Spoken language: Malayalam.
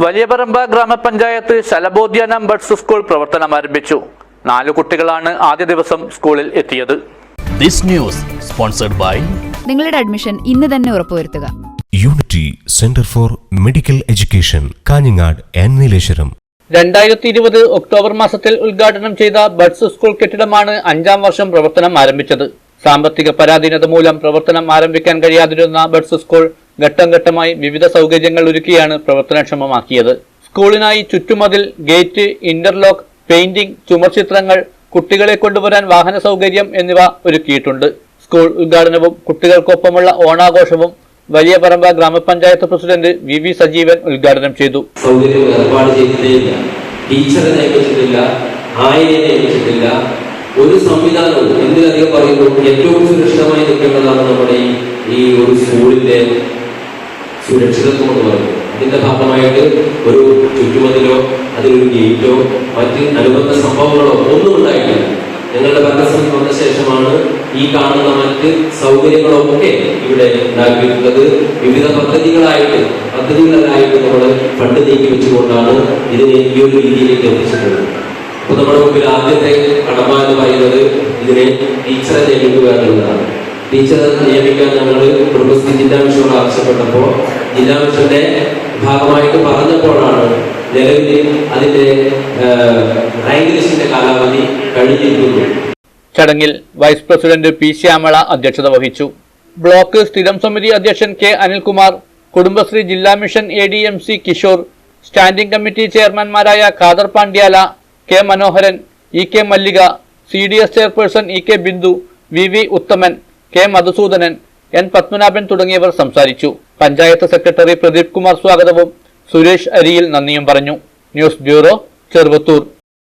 വലിയപറമ്പ ഗ്രാമപഞ്ചായത്ത് ശലബോധ്യാനം ബഡ്സ് സ്കൂൾ പ്രവർത്തനം ആരംഭിച്ചു. നാല് കുട്ടികളാണ് ആദ്യ ദിവസം സ്കൂളിൽ എത്തിയത്. ദിസ് ന്യൂസ് സ്പോൺസർഡ് ബൈ നിങ്ങളുടെ അഡ്മിഷൻ ഇന്ന് തന്നെ ഉറപ്പുവരുത്തുക. Unity centre for medical education Kanhangad and Nileshwaram രണ്ടായിരത്തി ഇരുപത് ഒക്ടോബർ മാസത്തിൽ ഉദ്ഘാടനം ചെയ്ത ബഡ്സ് സ്കൂൾ കെട്ടിടമാണ് അഞ്ചാം വർഷം പ്രവർത്തനം ആരംഭിച്ചത്. സാമ്പത്തിക പരാധീനത മൂലം പ്രവർത്തനം ആരംഭിക്കാൻ കഴിയാതിരുന്ന ബഡ്സ് സ്കൂൾ ഘട്ടം ഘട്ടമായി വിവിധ സൗകര്യങ്ങൾ ഒരുക്കിയാണ് പ്രവർത്തനക്ഷമമാക്കിയത്. സ്കൂളിനായി ചുറ്റുമതിൽ ഗേറ്റ് ഇന്റർലോക്ക് പെയിന്റിംഗ് ചുമർചിത്രങ്ങൾ കുട്ടികളെ കൊണ്ടുവരാൻ വാഹന സൗകര്യം എന്നിവ ഒരുക്കിയിട്ടുണ്ട്. സ്കൂൾ ഉദ്ഘാടനവും കുട്ടികൾക്കൊപ്പമുള്ള ഓണാഘോഷവും വലിയ പറമ്പ ഗ്രാമപഞ്ചായത്ത് പ്രസിഡന്റ് വി വി സജീവൻ ഉദ്ഘാടനം ചെയ്തു. ടീച്ചറെ ഒരു സംവിധാനവും എന്തിനധികം പറയുന്നു ഏറ്റവും സുരക്ഷിതമായി നിൽക്കേണ്ടതാണ് നമ്മുടെ ഈ ഒരു സ്കൂളിന്റെ സുരക്ഷിതത്വം എന്ന് പറയുന്നത് അതിന്റെ ഭാഗമായിട്ട് ഒരു ചുറ്റുമതിലോ അതിലൊരു ഗേറ്റോ മറ്റ് അനുബന്ധ സംഭവങ്ങളോ ഒന്നും ഉണ്ടായിട്ടില്ല. ഞങ്ങളുടെ ഭരണസമിതി വന്ന ശേഷമാണ് ഈ കാണുന്ന മറ്റ് സൗകര്യങ്ങളൊക്കെ ഇവിടെ ഉണ്ടാക്കിയിട്ടുള്ളത്. വിവിധ പദ്ധതികളായിട്ട് പദ്ധതികളായിട്ട് നമ്മൾ ഫണ്ട് നീക്കി വെച്ചുകൊണ്ടാണ് ഇതിനെ ഈ ഒരു രീതിയിലേക്ക് എത്തിച്ചിട്ടുള്ളത്. അപ്പൊ നമ്മുടെ മുമ്പിൽ ആദ്യത്തെ കടമ എന്ന് പറയുന്നത് ഇതിനെ ടീച്ചറെ നിയമിക്കുക എന്നുള്ളതാണ്. ടീച്ചറെ നിയമിക്കാൻ ഞങ്ങൾ കുടുംബശ്രീ ജില്ലാ മിഷനോട് ആവശ്യപ്പെട്ടപ്പോൾ ജില്ലാ മിഷന്റെ ഭാഗമായിട്ട് പറഞ്ഞപ്പോഴാണ് നിലവിൽ അതിന്റെ ലിസ്റ്റിന്റെ കാലാവധി കഴിഞ്ഞിരിക്കുന്നു. ചടങ്ങിൽ വൈസ് പ്രസിഡന്റ് പി ശ്യാമള അധ്യക്ഷത വഹിച്ചു. ബ്ലോക്ക് സ്ഥിരം സമിതി അധ്യക്ഷൻ കെ അനിൽകുമാർ കുടുംബശ്രീ ജില്ലാ mission A D M C Kishore standing committee ചെയർമാൻമാരായ Khader Pandyala K Manoharan E K Mallika C D S chairperson E K Bindu V V Uthaman K Madhusoodanan N Padmanabhan തുടങ്ങിയവർ സംസാരിച്ചു. പഞ്ചായത്ത് സെക്രട്ടറി പ്രദീപ് കുമാർ സ്വാഗതവും സുരേഷ് അരിയിൽ നന്ദിയും പറഞ്ഞു. News bureau Cheruvathur.